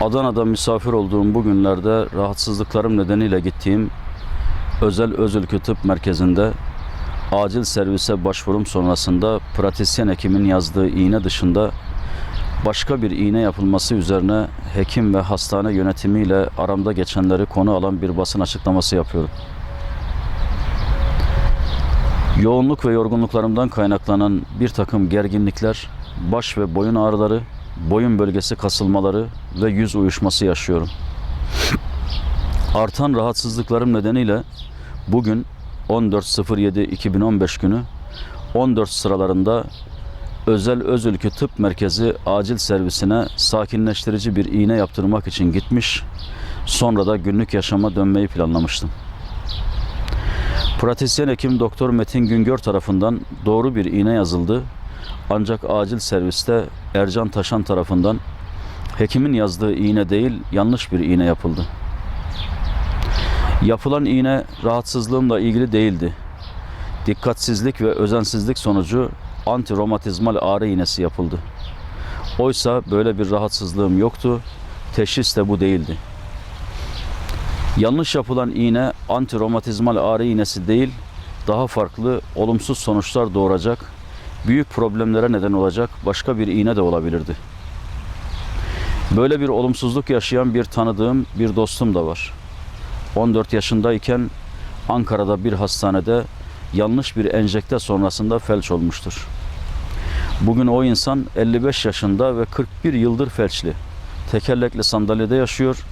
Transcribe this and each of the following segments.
Adana'da misafir olduğum bu günlerde rahatsızlıklarım nedeniyle gittiğim özel özülkü tıp merkezinde acil servise başvurum sonrasında pratisyen hekimin yazdığı iğne dışında başka bir iğne yapılması üzerine hekim ve hastane yönetimiyle aramda geçenleri konu alan bir basın açıklaması yapıyorum. Yoğunluk ve yorgunluklarımdan kaynaklanan bir takım gerginlikler, baş ve boyun ağrıları, boyun bölgesi kasılmaları ve yüz uyuşması yaşıyorum. Artan rahatsızlıklarım nedeniyle bugün 14.07.2015 günü 14 sıralarında Özel Özülkü Tıp Merkezi acil servisine sakinleştirici bir iğne yaptırmak için gitmiş, sonra da günlük yaşama dönmeyi planlamıştım. Pratisyen hekim Doktor Metin Güngör tarafından doğru bir iğne yazıldı. Ancak acil serviste Ercan Taşan tarafından hekimin yazdığı iğne değil yanlış bir iğne yapıldı. Yapılan iğne rahatsızlığımla ilgili değildi. Dikkatsizlik ve özensizlik sonucu antiromatizmal ağrı iğnesi yapıldı. Oysa böyle bir rahatsızlığım yoktu. Teşhis de bu değildi. Yanlış yapılan iğne antiromatizmal ağrı iğnesi değil, daha farklı olumsuz sonuçlar doğuracak, büyük problemlere neden olacak başka bir iğne de olabilirdi. Böyle bir olumsuzluk yaşayan bir tanıdığım, bir dostum da var. 14 yaşındayken Ankara'da bir hastanede yanlış bir enjekte sonrasında felç olmuştur. Bugün o insan 55 yaşında ve 41 yıldır felçli. Tekerlekli sandalyede yaşıyor,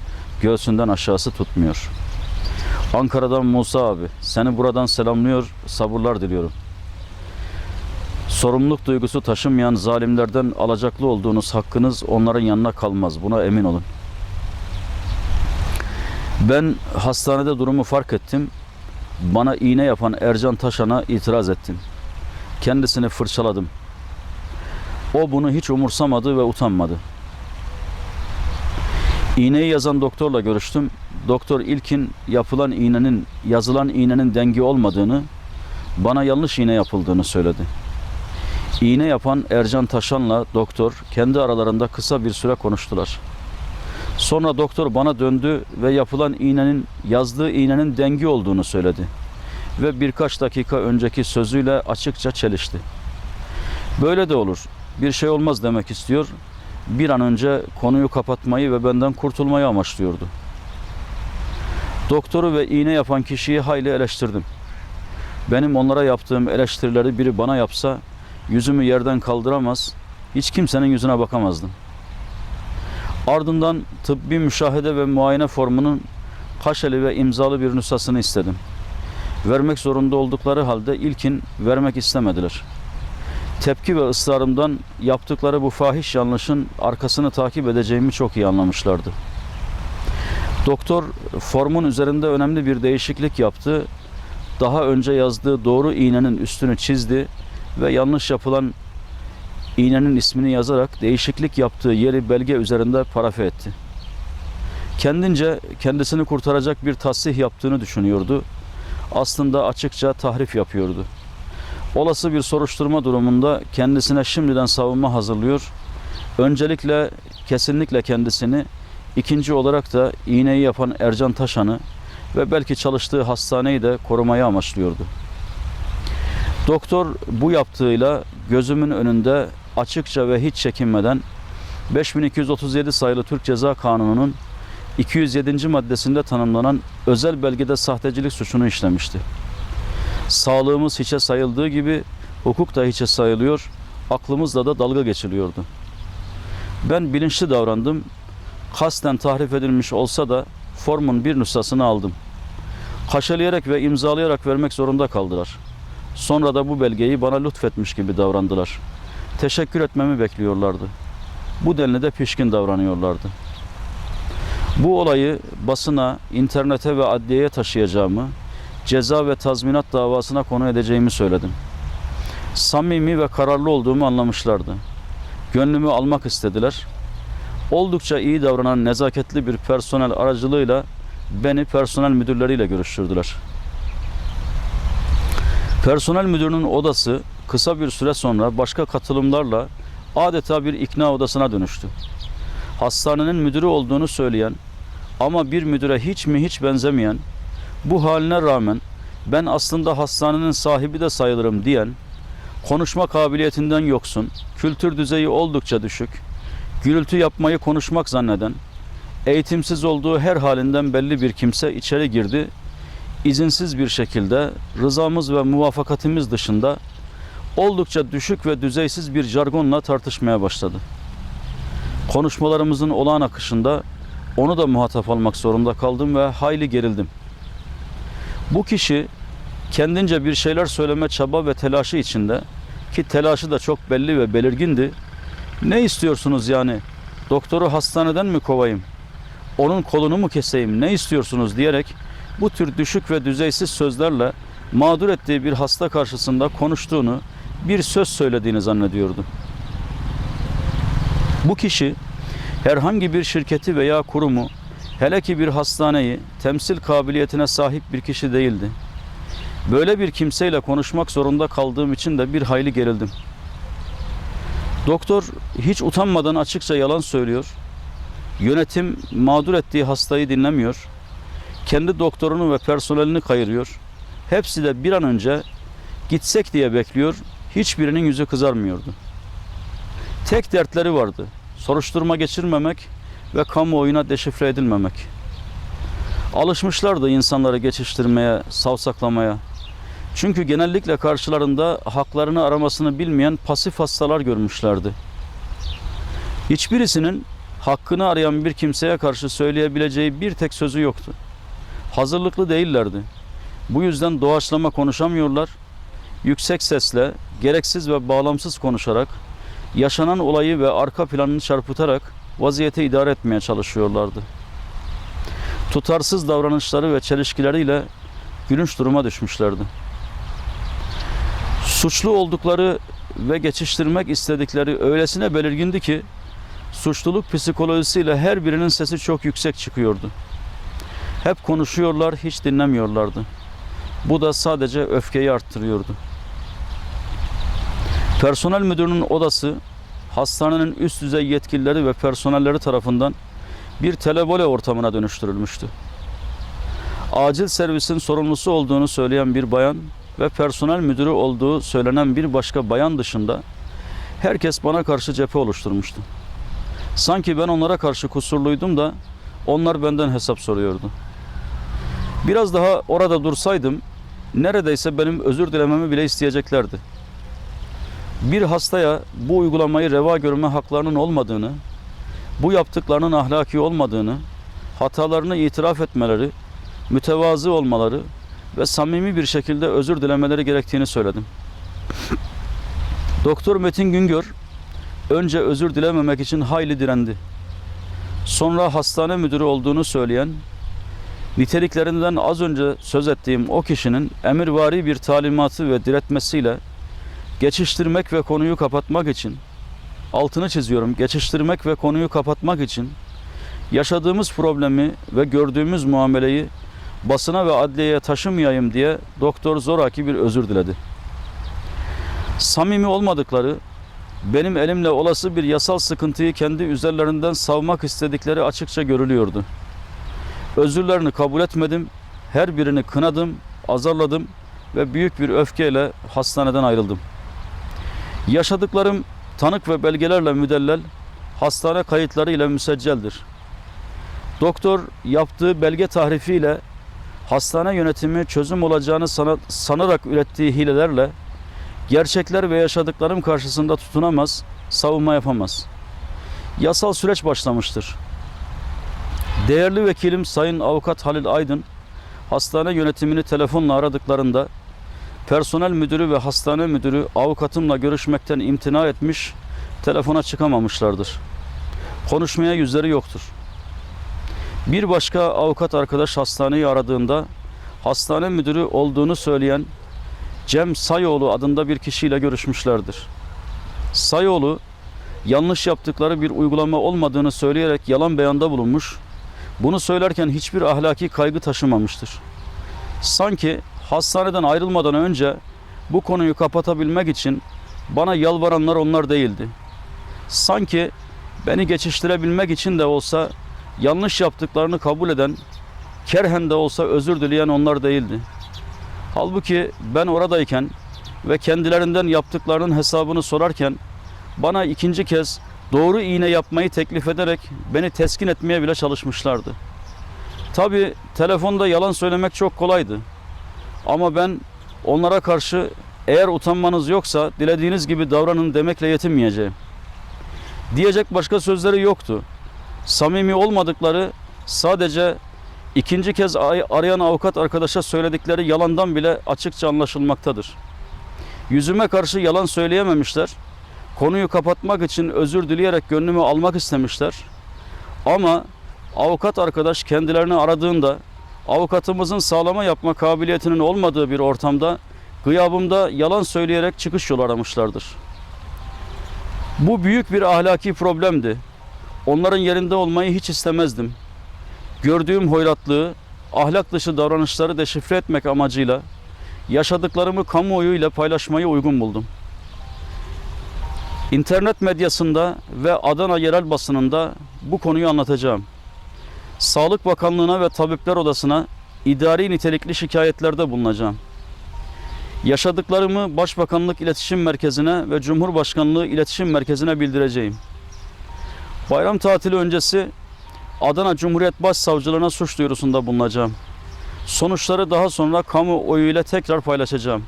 göğsünden aşağısı tutmuyor. Ankara'dan Musa abi, seni buradan selamlıyor, sabırlar diliyorum. Sorumluluk duygusu taşımayan zalimlerden alacaklı olduğunuz hakkınız onların yanına kalmaz. Buna emin olun. Ben hastanede durumu fark ettim. Bana iğne yapan Ercan Taşan'a itiraz ettim. Kendisini fırçaladım. O bunu hiç umursamadı ve utanmadı. İğneyi yazan doktorla görüştüm. Doktor ilkin yapılan iğnenin, yazılan iğnenin dengi olmadığını, bana yanlış iğne yapıldığını söyledi. İğne yapan Ercan Taşan'la doktor kendi aralarında kısa bir süre konuştular. Sonra doktor bana döndü ve yapılan iğnenin yazdığı iğnenin dengi olduğunu söyledi. Ve birkaç dakika önceki sözüyle açıkça çelişti. Böyle de olur. Bir şey olmaz demek istiyor. Bir an önce konuyu kapatmayı ve benden kurtulmayı amaçlıyordu. Doktoru ve iğne yapan kişiyi hayli eleştirdim. Benim onlara yaptığım eleştirileri biri bana yapsa yüzümü yerden kaldıramaz, hiç kimsenin yüzüne bakamazdım. Ardından tıbbi müşahede ve muayene formunun kaşeli ve imzalı bir nüshasını istedim. Vermek zorunda oldukları halde ilkin vermek istemediler. Tepki ve ısrarımdan yaptıkları bu fahiş yanlışın arkasını takip edeceğimi çok iyi anlamışlardı. Doktor formun üzerinde önemli bir değişiklik yaptı. Daha önce yazdığı doğru iğnenin üstünü çizdi ve yanlış yapılan iğnenin ismini yazarak değişiklik yaptığı yeri belge üzerinde parafe etti. Kendince kendisini kurtaracak bir tasih yaptığını düşünüyordu. Aslında açıkça tahrif yapıyordu. Olası bir soruşturma durumunda kendisine şimdiden savunma hazırlıyor. Öncelikle kesinlikle kendisini, ikinci olarak da iğneyi yapan Ercan Taşan'ı ve belki çalıştığı hastaneyi de korumayı amaçlıyordu. Doktor bu yaptığıyla gözümün önünde açıkça ve hiç çekinmeden 5237 sayılı Türk Ceza Kanunu'nun 207. maddesinde tanımlanan özel belgede sahtecilik suçunu işlemişti. Sağlığımız hiçe sayıldığı gibi hukuk da hiçe sayılıyor, aklımızla da dalga geçiliyordu. Ben bilinçli davrandım. Kasten tahrif edilmiş olsa da formun bir nüshasını aldım. Kaşeleyerek ve imzalayarak vermek zorunda kaldılar. Sonra da bu belgeyi bana lütfetmiş gibi davrandılar. Teşekkür etmemi bekliyorlardı. Bu denli de pişkin davranıyorlardı. Bu olayı basına, internete ve adliyeye taşıyacağımı, ceza ve tazminat davasına konu edeceğimi söyledim. Samimi ve kararlı olduğumu anlamışlardı. Gönlümü almak istediler. Oldukça iyi davranan nezaketli bir personel aracılığıyla beni personel müdürleriyle görüştürdüler. Personel müdürünün odası kısa bir süre sonra başka katılımlarla adeta bir ikna odasına dönüştü. hastanenin müdürü olduğunu söyleyen ama bir müdüre hiç mi hiç benzemeyen, bu haline rağmen ben aslında hastanenin sahibi de sayılırım diyen, konuşma kabiliyetinden yoksun, kültür düzeyi oldukça düşük, gürültü yapmayı konuşmak zanneden, eğitimsiz olduğu her halinden belli bir kimse içeri girdi. İzinsiz bir şekilde rızamız ve muvafakatimiz dışında oldukça düşük ve düzeysiz bir jargonla tartışmaya başladı. Konuşmalarımızın olağan akışında onu da muhatap almak zorunda kaldım ve hayli gerildim. Bu kişi kendince bir şeyler söyleme çaba ve telaşı içinde ki telaşı da çok belli ve belirgindi. Ne istiyorsunuz yani? Doktoru hastaneden mi kovayım? Onun kolunu mu keseyim? Ne istiyorsunuz diyerek bu tür düşük ve düzeysiz sözlerle mağdur ettiği bir hasta karşısında konuştuğunu, bir söz söylediğini zannediyordu. Bu kişi herhangi bir şirketi veya kurumu, hele ki bir hastaneyi temsil kabiliyetine sahip bir kişi değildi. Böyle bir kimseyle konuşmak zorunda kaldığım için de bir hayli gerildim. Doktor hiç utanmadan açıkça yalan söylüyor. Yönetim mağdur ettiği hastayı dinlemiyor. Kendi doktorunu ve personelini kayırıyor. Hepsi de bir an önce gitsek diye bekliyor. Hiçbirinin yüzü kızarmıyordu. Tek dertleri vardı. Soruşturma geçirmemek ve kamuoyuna deşifre edilmemek. Alışmışlardı insanları geçiştirmeye, savsaklamaya. Çünkü genellikle karşılarında haklarını aramasını bilmeyen pasif hastalar görmüşlerdi. Hiçbirisinin hakkını arayan bir kimseye karşı söyleyebileceği bir tek sözü yoktu. Hazırlıklı değillerdi. Bu yüzden doğaçlama konuşamıyorlar. Yüksek sesle, gereksiz ve bağlamsız konuşarak, yaşanan olayı ve arka planını çarpıtarak vaziyeti idare etmeye çalışıyorlardı. Tutarsız davranışları ve çelişkileriyle gülünç duruma düşmüşlerdi. Suçlu oldukları ve geçiştirmek istedikleri öylesine belirgindi ki suçluluk psikolojisiyle her birinin sesi çok yüksek çıkıyordu. Hep konuşuyorlar, hiç dinlemiyorlardı. Bu da sadece öfkeyi arttırıyordu. Personel müdürünün odası hastanenin üst düzey yetkilileri ve personelleri tarafından bir televole ortamına dönüştürülmüştü. Acil servisin sorumlusu olduğunu söyleyen bir bayan ve personel müdürü olduğu söylenen bir başka bayan dışında herkes bana karşı cephe oluşturmuştu. Sanki ben onlara karşı kusurluydum da onlar benden hesap soruyordu. Biraz daha orada dursaydım neredeyse benim özür dilememi bile isteyeceklerdi. Bir hastaya bu uygulamayı reva görme haklarının olmadığını, bu yaptıklarının ahlaki olmadığını, hatalarını itiraf etmeleri, mütevazı olmaları ve samimi bir şekilde özür dilemeleri gerektiğini söyledim. Doktor Metin Güngör önce özür dilememek için hayli direndi. Sonra hastane müdürü olduğunu söyleyen, niteliklerinden az önce söz ettiğim o kişinin emirvari bir talimatı ve diretmesiyle geçiştirmek ve konuyu kapatmak için altını çiziyorum. Geçiştirmek ve konuyu kapatmak için yaşadığımız problemi ve gördüğümüz muameleyi basına ve adliyeye taşımayayım diye doktor zoraki bir özür diledi. Samimi olmadıkları, benim elimle olası bir yasal sıkıntıyı kendi üzerlerinden savmak istedikleri açıkça görülüyordu. Özürlerini kabul etmedim, her birini kınadım, azarladım ve büyük bir öfkeyle hastaneden ayrıldım. Yaşadıklarım tanık ve belgelerle müdellel, hastane kayıtları ile müsecceldir. Doktor yaptığı belge tahrifiyle hastane yönetimi çözüm olacağını sana- sanarak ürettiği hilelerle gerçekler ve yaşadıklarım karşısında tutunamaz, savunma yapamaz. Yasal süreç başlamıştır. Değerli vekilim Sayın Avukat Halil Aydın, hastane yönetimini telefonla aradıklarında personel müdürü ve hastane müdürü avukatımla görüşmekten imtina etmiş, telefona çıkamamışlardır. Konuşmaya yüzleri yoktur. Bir başka avukat arkadaş hastaneyi aradığında hastane müdürü olduğunu söyleyen Cem Sayoğlu adında bir kişiyle görüşmüşlerdir. Sayoğlu yanlış yaptıkları bir uygulama olmadığını söyleyerek yalan beyanda bulunmuş. Bunu söylerken hiçbir ahlaki kaygı taşımamıştır. Sanki hastaneden ayrılmadan önce bu konuyu kapatabilmek için bana yalvaranlar onlar değildi. Sanki beni geçiştirebilmek için de olsa yanlış yaptıklarını kabul eden, kerhen de olsa özür dileyen onlar değildi. Halbuki ben oradayken ve kendilerinden yaptıklarının hesabını sorarken bana ikinci kez doğru iğne yapmayı teklif ederek beni teskin etmeye bile çalışmışlardı. Tabi telefonda yalan söylemek çok kolaydı. Ama ben onlara karşı eğer utanmanız yoksa dilediğiniz gibi davranın demekle yetinmeyeceğim. Diyecek başka sözleri yoktu. Samimi olmadıkları sadece ikinci kez ay- arayan avukat arkadaşa söyledikleri yalandan bile açıkça anlaşılmaktadır. Yüzüme karşı yalan söyleyememişler. Konuyu kapatmak için özür dileyerek gönlümü almak istemişler. Ama avukat arkadaş kendilerini aradığında avukatımızın sağlama yapma kabiliyetinin olmadığı bir ortamda gıyabımda yalan söyleyerek çıkış yolu aramışlardır. Bu büyük bir ahlaki problemdi. Onların yerinde olmayı hiç istemezdim. Gördüğüm hoyratlığı, ahlak dışı davranışları deşifre etmek amacıyla yaşadıklarımı kamuoyuyla paylaşmayı uygun buldum. İnternet medyasında ve Adana yerel basınında bu konuyu anlatacağım. Sağlık Bakanlığı'na ve Tabipler Odası'na idari nitelikli şikayetlerde bulunacağım. Yaşadıklarımı Başbakanlık İletişim Merkezi'ne ve Cumhurbaşkanlığı İletişim Merkezi'ne bildireceğim. Bayram tatili öncesi Adana Cumhuriyet Başsavcılığına suç duyurusunda bulunacağım. Sonuçları daha sonra kamuoyu ile tekrar paylaşacağım.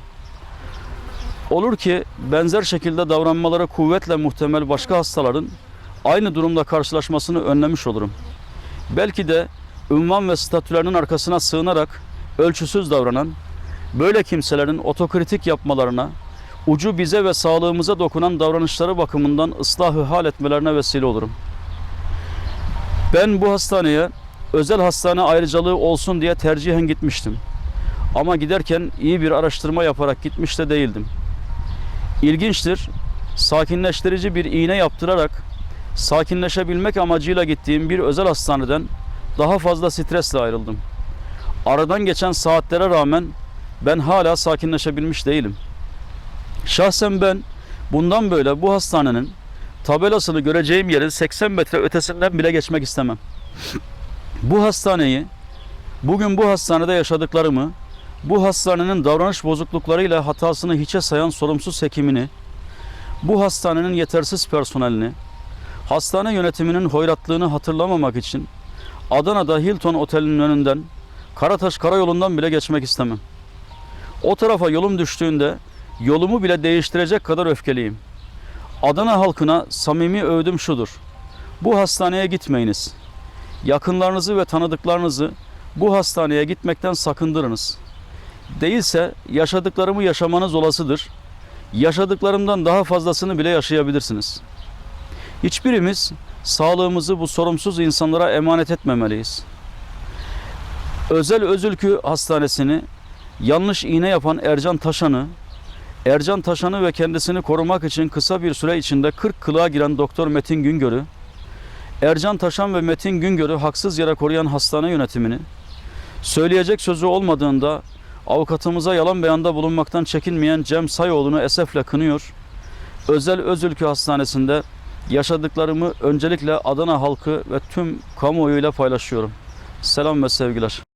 Olur ki benzer şekilde davranmaları kuvvetle muhtemel başka hastaların aynı durumda karşılaşmasını önlemiş olurum. Belki de ünvan ve statülerinin arkasına sığınarak ölçüsüz davranan, böyle kimselerin otokritik yapmalarına, ucu bize ve sağlığımıza dokunan davranışları bakımından ıslahı hal etmelerine vesile olurum. Ben bu hastaneye özel hastane ayrıcalığı olsun diye tercihen gitmiştim. Ama giderken iyi bir araştırma yaparak gitmiş de değildim. İlginçtir, sakinleştirici bir iğne yaptırarak sakinleşebilmek amacıyla gittiğim bir özel hastaneden daha fazla stresle ayrıldım. Aradan geçen saatlere rağmen ben hala sakinleşebilmiş değilim. Şahsen ben bundan böyle bu hastanenin tabelasını göreceğim yerin 80 metre ötesinden bile geçmek istemem. Bu hastaneyi, bugün bu hastanede yaşadıklarımı, bu hastanenin davranış bozukluklarıyla hatasını hiçe sayan sorumsuz hekimini, bu hastanenin yetersiz personelini, hastane yönetiminin hoyratlığını hatırlamamak için Adana'da Hilton Oteli'nin önünden Karataş Karayolu'ndan bile geçmek istemem. O tarafa yolum düştüğünde yolumu bile değiştirecek kadar öfkeliyim. Adana halkına samimi övdüm şudur. Bu hastaneye gitmeyiniz. Yakınlarınızı ve tanıdıklarınızı bu hastaneye gitmekten sakındırınız. Değilse yaşadıklarımı yaşamanız olasıdır. Yaşadıklarımdan daha fazlasını bile yaşayabilirsiniz. Hiçbirimiz sağlığımızı bu sorumsuz insanlara emanet etmemeliyiz. Özel Özülkü Hastanesi'ni yanlış iğne yapan Ercan Taşan'ı, Ercan Taşan'ı ve kendisini korumak için kısa bir süre içinde 40 kılığa giren Doktor Metin Güngör'ü, Ercan Taşan ve Metin Güngör'ü haksız yere koruyan hastane yönetimini, söyleyecek sözü olmadığında avukatımıza yalan beyanda bulunmaktan çekinmeyen Cem Sayoğlu'nu esefle kınıyor. Özel Özülkü Hastanesi'nde yaşadıklarımı öncelikle Adana halkı ve tüm kamuoyuyla paylaşıyorum. Selam ve sevgiler.